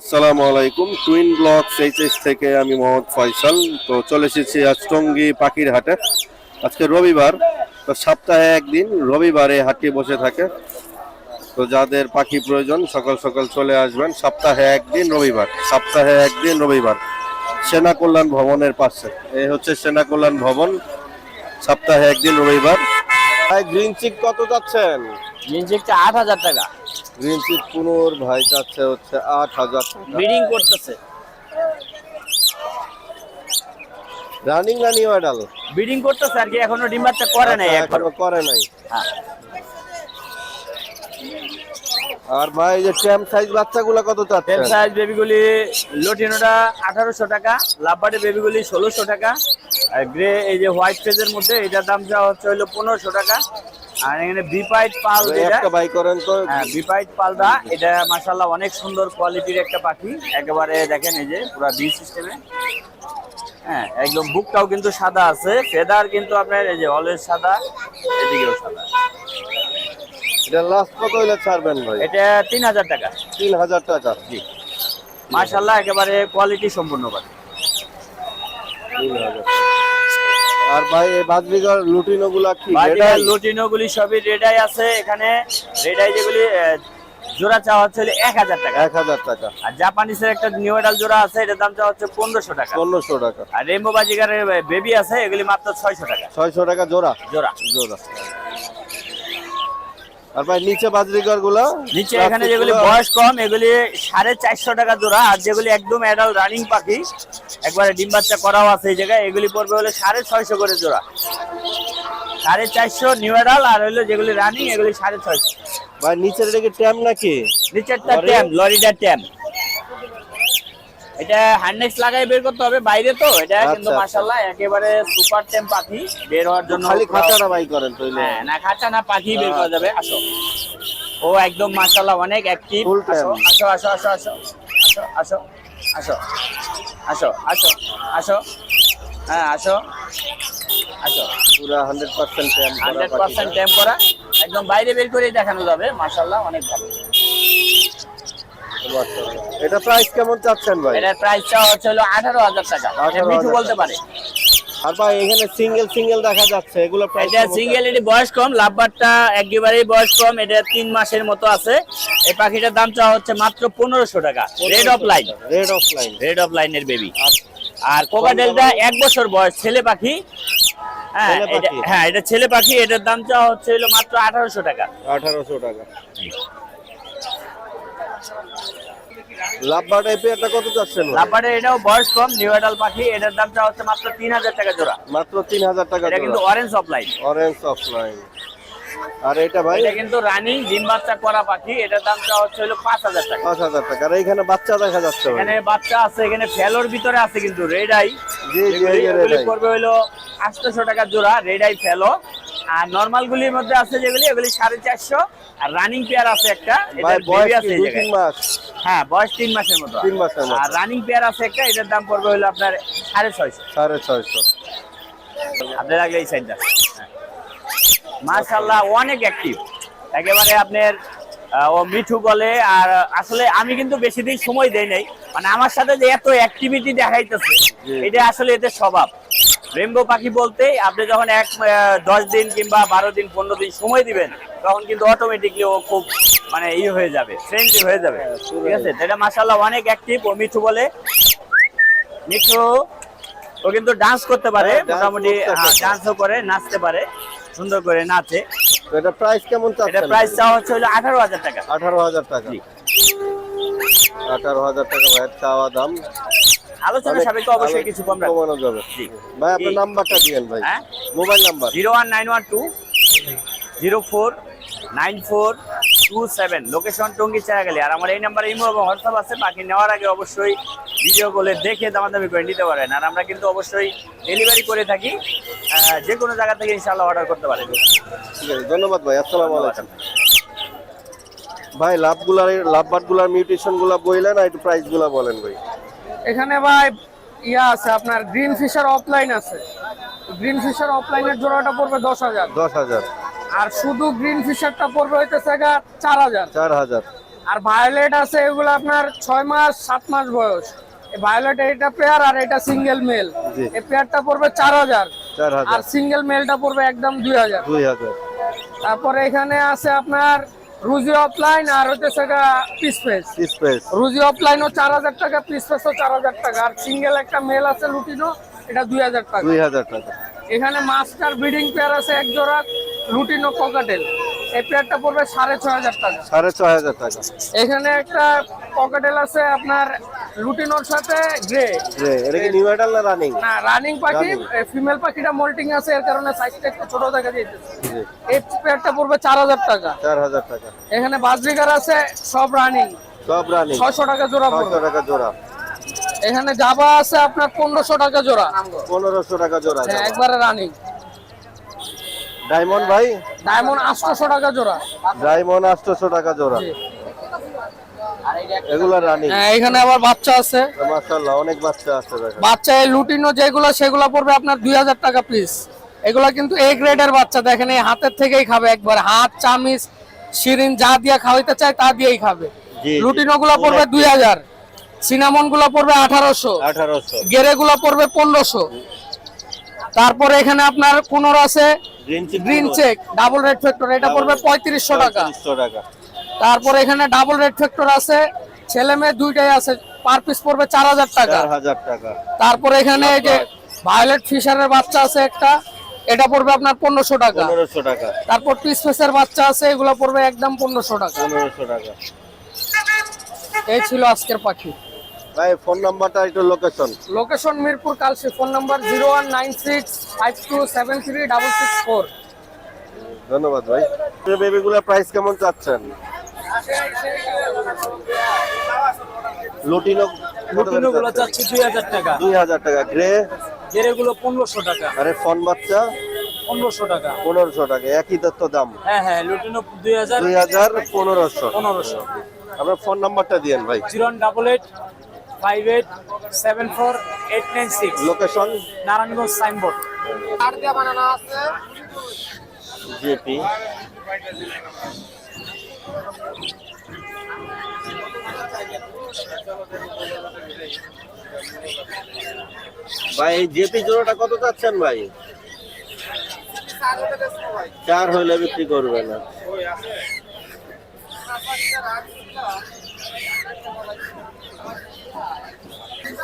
আসসালামু আলাইকুম। Twin block HS থেকে আমি মোহাম্মদ ফয়সাল। তো চলে এসেছি আজ টঙ্গী পাখির হাটে আজকে রবিবার তো সপ্তাহে একদিন রবিবারে হাটটি বসে থাকে। তো যাদের পাখি প্রয়োজন সকাল সকাল চলে আসবেন। সপ্তাহে একদিন রবিবার সপ্তাহে একদিন রবিবার। সেনা কল্যাণ ভবনের পাশে। এই হচ্ছে সেনা কল্যাণ ভবন। সপ্তাহে একদিন রবিবার। ভাই গ্রিন চিক কত যাচ্ছেন? মিউজিকটা আট হাজার টাকা। গ্রিন পুনর ভাই চাচ্ছে হচ্ছে আট হাজার ব্রিডিং করতেছে। রানিং না নিউ অ্যাডাল ব্রিডিং করতেছে আর কি এখনও ডিম বাচ্চা করে নাই এখনও। করে নাই। হ্যাঁ। আর ভাই যে ট্যাম সাইজ বাচ্চাগুলো কত টেন চাচ্ছেন সাইজ বেবিগুলি লোটিনোটা আঠারোশো টাকা লাভবার্ডের বেবিগুলি ষোলোশো টাকা আর গ্রে এই যে হোয়াইট ফেজের মধ্যে এটার দাম যা হচ্ছে হলো পনেরোশো টাকা। আর এখানে বিপাইট পাল একটা বাই করেন তো। হ্যাঁ বিপাইট পালদা এটা মাসাল্লাহ অনেক সুন্দর কোয়ালিটির একটা পাখি। একেবারে দেখেন এই যে পুরো বি সিস্টেমে। হ্যাঁ একদম বুকটাও কিন্তু সাদা আছে ফেদার কিন্তু আপনার এই যে অলওয়েজ সাদা এদিকেও সাদা। এটা লাস্ট কত হইলে ছাড়বেন ভাই? এটা তিন হাজার টাকা। তিন হাজার টাকা জি। মাশাল্লাহ একেবারে কোয়ালিটি সম্পূর্ণ পাখি। তিন হাজার। আর ভাই এই লুটিনো গুলা কি বাজিকার লুটিনো গুলি সবই রেডাই আছে। এখানে রেডাই যেগুলি জোড়া চাওয়া হচ্ছে এক হাজার টাকা। এক হাজার টাকা। আর জাপানিসের একটা নিউ এডাল জোড়া আছে এটার দাম চাওয়া হচ্ছে পনেরোশো টাকা। পনেরোশো টাকা। আর রেমবো বাজিকারের বেবি আছে এগুলি মাত্র ছয়শো টাকা। ছয়শো টাকা জোড়া? জোড়া। জোড়া। আর ভাই নিচে বাজরিগারগুলা নিচে এখানে যেগুলি বয়স কম এগুলি সাড়ে চারশো টাকা জোড়া আর যেগুলি একদম অ্যাডাল রানিং পাখি একবারে ডিম বাচ্চা করাও আছে এই জায়গায়। এগুলি পড়বে হলে সাড়ে ছয়শো করে জোড়া। সাড়ে চারশো নিউ অ্যাডাল আর হলো যেগুলি রানিং এগুলি সাড়ে ছয়শো। ভাই নিচের এটা কি ট্যাম নাকি? নিচেরটা ট্যাম লরিটা ট্যাম এটা হ্যান্ডেক্স লাগাই বের করতে হবে বাইরে তো এটা আচ্ছা, কিন্তু আচ্ছা। মাশাল্লাহ একেবারে সুপার ট্যাম পাখি বের হওয়ার জন্য খালি খাঁচাটা বাই করেন তাইলে। হ্যাঁ না খাঁচা না পাখি বের করা যাবে আসো। ও একদম মাশাল্লাহ অনেক অ্যাক্টিভ আসো আসো আসো আসো আসো আসো আসো। আসো আসো আসো। হ্যাঁ আসো। আসো। পুরো hundred percent hundred percent tame করা। একদম বাইরে বের করে দেখানো যাবে। মার্শাল্লাহ অনেক ভালো। এটা প্রাইস কেমন চাচ্ছেন ভাই? এটার প্রাইসটা হচ্ছে হলো আঠারো হাজার টাকা। এটা 18,000 মিঠু বলতে পারে। আর ভাই এখানে সিঙ্গেল সিঙ্গেল দেখা যাচ্ছে এগুলো প্রাইস এটা সিঙ্গেল এটি বয়স কম লাভবারটা একেবারেই বয়স কম এটা তিন মাসের মতো আছে। এই পাখিটার দাম চাওয়া হচ্ছে মাত্র পনেরোশো টাকা red opaline red opaline red of লাইনের বেবি আর কোকাটেলটা এক বছর বয়স ছেলে পাখি। হ্যাঁ পাখি। হ্যাঁ এটা ছেলে পাখি এটার দাম চাওয়া হচ্ছে মাত্র আঠারোশো টাকা। আঠারোশো টাকা। লাভবার টাইপের এটা কত চাচ্ছেন? লাভবারের এটাও বয়স কম নিউ এডাল পাখি এটার দাম চাওয়া হচ্ছে মাত্র তিন হাজার টাকা জোড়া। মাত্র তিন হাজার টাকা এটা কিন্তু orange opaline orange opaline আর এটা ভাই? এটা কিন্তু রানিং ডিম বাচ্চা করা পাখি এটার দাম চাওয়া হচ্ছে হলো পাঁচ হাজার টাকা। পাঁচ হাজার টাকা। আর এইখানে বাচ্চা দেখা যাচ্ছে এখানে বাচ্চা আছে এখানে ফেলোর ভিতরে আছে কিন্তু রেড আই জি জি red হলো আটশোশো টাকা জোড়া রেড আই ফেলো। আর নর্মাল গুলির মধ্যে আছে যেগুলি এগুলি সাড়ে চারশো। আর রানিং পেয়ার আছে একটা এটার বেবি আছে এই জায়গায়। হ্যাঁ বয়স তিন মাসের মতো। তিন মাসের আর রানিং পেয়ার আছে একটা এটার দাম পড়বে হলো আপনার সাড়ে ছয়শো। সাড়ে ছয়শো। আপনার আগে এই সাইডটা মাশাল্লাহ অনেক অ্যাক্টিভ একেবারে আপনার ও মিঠু বলে আর আসলে আমি কিন্তু বেশি দিন সময় দেই নাই। মানে আমার সাথে যে এত অ্যাক্টিভিটি দেখাইতেছে। এটা আসলে এদের স্বভাব। রেমবো পাখি বলতে আপনি যখন এক দশ দিন কিংবা বারো দিন পনেরো দিন সময় দিবেন তখন কিন্তু অটোমেটিকলি ও খুব মানে ই হয়ে যাবে ফ্রেন্ডলি হয়ে যাবে। ঠিক আছে? এটা মাসাল্লাহ অনেক অ্যাক্টিভ ও মিঠু বলে। মিঠু ও কিন্তু ডান্স করতে পারে হ্যাঁ, মোটামুটি ডান্সও করে নাচতে পারে সুন্দর করে নাচে। তো এটা প্রাইস কেমন এটা প্রাইস চাওয়া হচ্ছে হলো আঠারো হাজার টাকা। আঠারো হাজার টাকা। জি। আঠারো হাজার টাকা ভাইয়ের চাওয়া দাম। আলোচনা সাপেক্ষে অবশ্যই কিছু কম কমানো যাবে। ভাই আপনার। নাম্বারটা দিয়েন ভাই। হ্যাঁ? Mobile number. Zero one nine one two zero four nine four two seven. Location Tongi Charagali. আর আমার এই নাম্বারে ইমো এবং হোয়াটসঅ্যাপ আছে। বাকি নেওয়ার আগে অবশ্যই ভিডিও কলে দেখে দামাদামি করে নিতে পারেন। আর আমরা কিন্তু অবশ্যই ডেলিভারি করে থাকি। যে কোনো জায়গা থেকে ইনশাল্লাহ অর্ডার করতে পারেন। ঠিক আছে ধন্যবাদ ভাই। আসসালামু আলাইকুম। ভাই লাভগুলার লাভবাটগুলার মিউটেশনগুলা বইলেন আর একটু প্রাইসগুলা বলেন ভাই। এখানে ভাই ইয়া আছে আপনার গ্রিন ফিশার অফলাইন আছে। গ্রিন ফিশার অফলাইনের জোড়াটা পড়বে দশ হাজার। দশ হাজার। আর শুধু গ্রিন ফিশারটা পড়বে হইতেছে গা চার হাজার। চার হাজার। আর ভায়োলেট আছে এগুলো আপনার ছয় মাস সাত মাস বয়স। এই ভায়োলেট এটা পেয়ার আর এটা সিঙ্গেল মেল এই পেয়ারটা পড়বে চার হাজার। আর সিঙ্গেল মেলটা পড়বে একদম দুই হাজার। দুই হাজার। তারপরে এখানে আছে আপনার রুজি অফলাইন আর হচ্ছে সেটা পিস পেস স্পেস রুজি অফলাইনও চার হাজার টাকা পিস পেসও চার হাজার টাকা। আর সিঙ্গেল একটা মেল আছে লুটিনো এটা দুই হাজার টাকা। দুই হাজার টাকা। এখানে মাস্টার ব্রিডিং পেয়ার আছে এক জোড়া লুটিনো পকাটেল এই পেয়ারটা পড়বে সাড়ে ছয় হাজার টাকা। সাড়ে ছয় হাজার টাকা। এখানে একটা পকেটেল আছে আপনার লুটিনোর সাথে গ্রে। যে এটা কি নিউ মেটাল না রানিং না রানিং পাখি ফিমেল পাখিটা মোল্টিং আছে এর কারণে সাইজটা একটু ছোট দেখা যাইতেছে। এই পেয়ারটা পড়বে চার হাজার টাকা। চার হাজার টাকা। এখানে বাজরিকার আছে সব রানিং সব রানিং ছয়শো টাকা জোড়া ছয়শো টাকা জোড়া। এখানে জাবা আছে আপনার পনেরোশো টাকা জোড়া। পনেরোশো টাকা জোড়া হ্যাঁ, একবারে রানিং ডায়মন্ড ভাই? ডায়মন্ড আটশোশো টাকা জোড়া। ডায়মন্ড আটশোশো টাকা জোড়া। এগুলা রানিং। হ্যাঁ, এখানে আবার বাচ্চা আছে। মাশাআল্লাহ অনেক বাচ্চা আছে দেখেন। বাচ্চা এই লুটিনো যেগুলো সেগুলো পড়বে আপনার দুই হাজার টাকা পিস এগুলো কিন্তু এ গ্রেডের বাচ্চা দেখেন এই হাতের থেকেই খাবে একবার। হাত চামিচ শিরিন যা দিয়ে খাওয়াইতে চায় তা দিয়েই খাবে। লুটিনো গুলো পড়বে দুই হাজার। সিনামনগুলো পড়বে আঠারোশো। আঠারোশো। গেরে গুলো পড়বে পনেরোশো। তারপরে এখানে আপনার পনেরো আছে green chick double red factor এটা পড়বে পঁয়ত্রিশশো টাকা। তারপরে এখানে ডাবল রেড ফ্যাক্টর আছে ছেলে মেয়ে দুইটাই আছে পার পিস পড়বে চার হাজার টাকা। তারপরে এখানে এই যে ভায়োলেট ফিশারের বাচ্চা আছে একটা এটা পড়বে আপনার পনেরোশো টাকা। পনেরোশো টাকা। তারপর পিস ফেসের বাচ্চা আছে এগুলো পড়বে একদম পনেরোশো টাকা। পনেরোশো টাকা। এই ছিল আজকের পাখি। ভাই ফোন নাম্বারটা একটু location location Mirpur Kalshi phone number zero one nine six five two seven three double six four ধন্যবাদ ভাই। বেবিগুলোর প্রাইস কেমন চাচ্ছেন? লুটিনো লুটিনো গুলো চাচ্ছি দুই হাজার টাকা। দুই হাজার টাকা। গ্রে গেরে গুলো পনেরোশো টাকা। আরে ফোন বাচ্চা? পনেরোশো টাকা। পনেরোশো টাকা। একই তত্ত্ব দাম? হ্যাঁ হ্যাঁ লুটিনো দুই হাজার দুই হাজার পনেরোশো। পনেরোশো। আপনার ফোন নাম্বারটা দিয়েন ভাই। Zero double eight five eight seven four eight nine six location Narayanganj signboard GP ভাই জেপি জোড়াটা কত চাচ্ছেন ভাই চার হইলে বিক্রি করবে না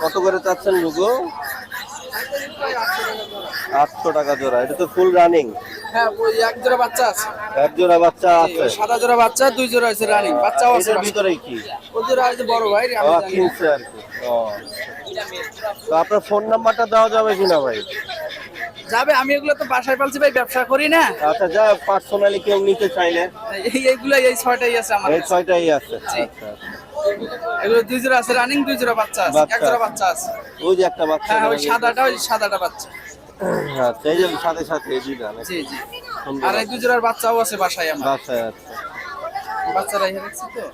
কত করে চাচ্ছেন গুগো আটশো টাকা জোড়া। এটা তো ফুল রানিং হ্যাঁ এক জোড়া বাচ্চা আছে। এক জোড়া বাচ্চা আছে। সাদা জোড়া বাচ্চা দুই জোড়া আছে রানিং বাচ্চাও আছে ভিতরে কি? ওই জোড়া আছে বড় ভাই কিনছে আর কি। তো আপনার ফোন নাম্বারটা দেওয়া যাবে কিনা ভাই? যাবে আমি এগুলো তো বাসায় পালছি ভাই ব্যবসা করি না। আচ্ছা যা পার্সোনালি কেউ নিতে চাইলে। এই এইগুলো এই ছয়টাই আছে আমার এই ছয়টাই আছে। আচ্ছা। এগুলো দুই জোড়া আছে রানিং দুই জোড়া বাচ্চা আছে বাচ্চা এক জোড়া বাচ্চা আছে। ওই যে একটা বাচ্চা হ্যাঁ ওই সাদাটা ওই সাদাটা বাচ্চা। আচ্ছা এই যে সাথে সাথে এই দুইটা জি জি। আর এই দুই জোড়ার বাচ্চাও আছে বাসায় আমার। বাচ্চায় আছে। বাচ্চারা এখানে আছে তো?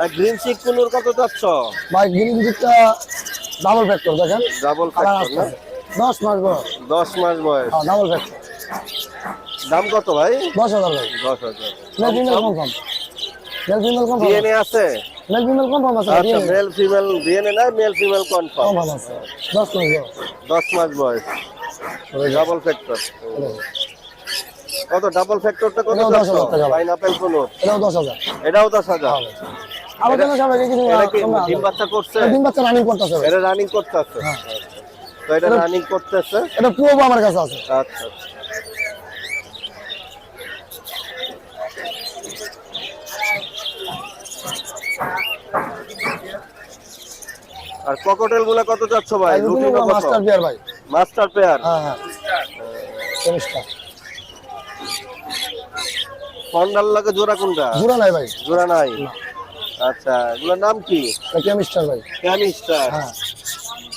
আর গ্রিন চিক কুনুর কত চাচ্ছ? ভাই গ্রিন দিকটা ডাবল ফ্যাক্টর দেখেন। ডাবল ফ্যাক্টর না? আসতেছে দশ মাস বয়স। দশ মাস বয়স। হ্যাঁ ডাবল ফ্যাক্টর দাম কত ভাই? দশ হাজার ভাই। দশ হাজার। Male female confirm. Male female DNA আছে? মেল ফিমেল কনফার্ম আছে আচ্ছা মেল ফিমেল ডিএনএ না মেল ফিমেল কনফার্ম কনফার্ম আছে দশ মাস বয়স। দশ মাস বয়স। ডাবল ফ্যাক্টর কত ডাবল ফ্যাক্টরটা কত এটাও দশ হাজার টাকা। পাইনাপেল কোন? এটাও দশ হাজার। এটাও দশ হাজার। আলোচনা সাপেক্ষে কিছু ডিম বাচ্চা করছে? ডিম বাচ্চা রানিং করতেছে। এটা রানিং করতেছে। তো এটা রানিং করতেছে? এটা পুরো আমার কাছে আছে। আচ্ছা। আর ককটেলগুলা কত চাচ্ছ ভাই? কত? মাস্টার বিয়ার ভাই। মাস্টার পেয়ার হ্যাঁ হ্যাঁ। কন্ডাল লাগে জোড়া কোনটা? জোড়া নাই ভাই। জোড়া নাই? আচ্ছা এগুলোর নাম কি? কেমিস্টার ভাই। ক্যানিস্টার হ্যাঁ।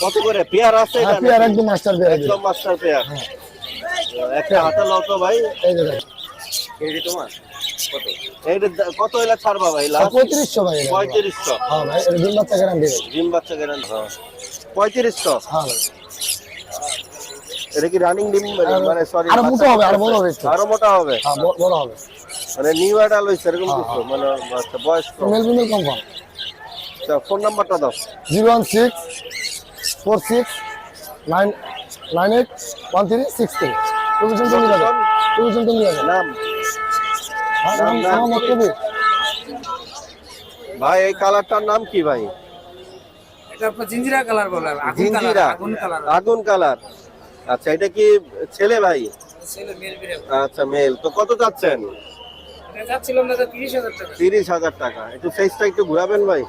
কত করে? পেয়ার আছে হ্যাঁ এটা নাকি? একদম মাস্টার বিয়ার একদম মাস্টার পেয়ার একটা হাতে লাও তো ভাই। এই ভাই এইটা তোমার কত? এইটা দা- কত হইলা ছাড়বা ভাই? লাস্ট ভাই এটা। পঁয়ত্রিশশো? হ্যাঁ ভাই এটা ডিম বাচ্চা গ্যারান্টি ডিম বাচ্চা গ্যারান্টি পঁয়ত্রিশশো? হ্যাঁ এটা কি রানিং ডিম? মানে সরি আরও মোটা হবে আরও বড় হবে আরও মোটা হবে? হ্যাঁ বড় হবে। মানে নিউ অ্যাডাল হয়েছে এরকম কিছু? মানে আচ্ছা বয়স কম। মেল ফিমেল কনফার্ম আচ্ছা ফোন নাম্বারটা দাও। Zero one six four six nine nine eight one three six three. টুকুশন তুমি যাবে নাম? ভাই এই কালারটার নাম কি ভাই? এটা জিঞ্জিরা কালার বলে আগুন কালার জিঞ্জিরা। আগুন কালার। আচ্ছা এটা কি ছেলে ভাই? ছেলে আচ্ছা মেল। তো কত চাচ্ছেন? তিরিশ হাজার টাকা। একটু ফেসটা একটু ঘুরাবেন ভাই।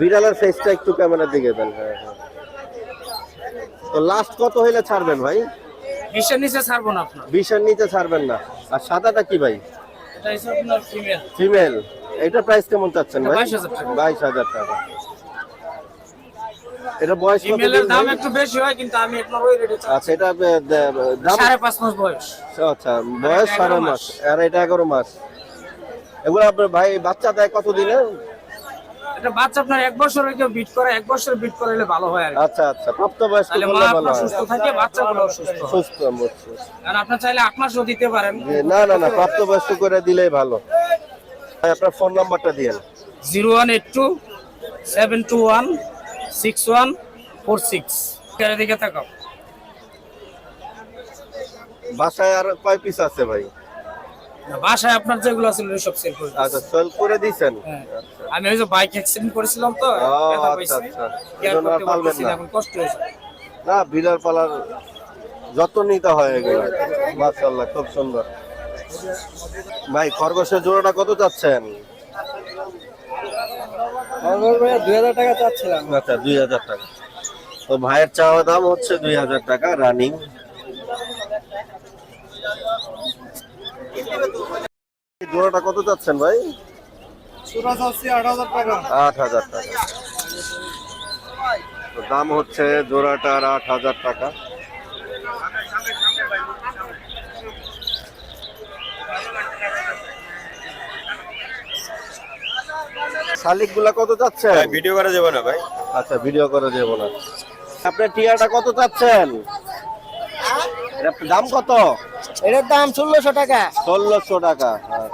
বিড়ালের ফেসটা একটু ক্যামেরার দিকে দেন হ্যাঁ হ্যাঁ। তো লাস্ট কত হইলে ছাড়বেন ভাই? বিশের নিচে ছাড়বো না আপনার। বিশের নিচে ছাড়বেন না। আর সাদাটা কি ভাই? এটা হচ্ছে আপনার ফিমেল ফিমেল এটা প্রাইস কেমন চাচ্ছেন ভাই? 22,000 টাকা। বাইশ হাজার টাকা। এটা বয়স ফিমেলের দাম একটু বেশি হয় কিন্তু আমি আপনার ওই রেটে আচ্ছা এটা দাম? সাড়ে পাঁচ মাস বয়স। আচ্ছা বয়স এগারো সাড়ে মাস। মাস। আর এটা এগারো মাস। এগুলো আপনার ভাই বাচ্চা দেয় কত দিনে? এটা বাচ্চা আপনার এক বছরের কেউ বিট করে এক বছর বিট করলে ভালো হয় আর আচ্ছা আচ্ছা প্রাপ্ত বয়স্ক তাহলে মা করলে ভালো সুস্থ থাকে বাচ্চাগুলো সুস্থ সুস্থ আর আপনার চাইলে আট মাসও দিতে পারেন। না না না প্রাপ্ত বয়স্ক করে দিলেই ভালো। ভাই, আপনার ফোন নাম্বারটা দিয়েন zero one eight two seven two one six one four six. দিকে তাকাও। বাসায় আর কয় পিস আছে ভাই? না, বাসায় আপনার যেগুলো ছিল সব সেল করে আচ্ছা সেল করে দিছেন হ্যাঁ। আমি ওই যে বাইক অ্যাক্সিডেন্ট করেছিলাম তো ব্যথা আচ্ছা, পাইছি। আচ্ছা। না। এখন কষ্ট হয়েছে। না বিড়াল পালার যত্ন নিতে হয় এগুলো মাশাআল্লাহ খুব সুন্দর। ভাই খরগোশের জোড়াটা কত চাচ্ছেন? দুই হাজার টাকা চাচ্ছিলাম। আচ্ছা দুই হাজার টাকা। তো ভাইয়ের চাওয়া দাম হচ্ছে দুই হাজার টাকা রানিং। জোড়াটা কত চাচ্ছেন ভাই? আট হাজার টাকা। দাম হচ্ছে জোড়াটার আট হাজার টাকা। শালিকগুলা কত চাচ্ছেন? ভিডিও করা যাবে না ভাই। আচ্ছা ভিডিও করে দেবো না। আপনার টিয়াটা কত চাচ্ছেন? দাম কত? এটার দাম ষোলোশো টাকা ষোলোশো টাকা হ্যাঁ।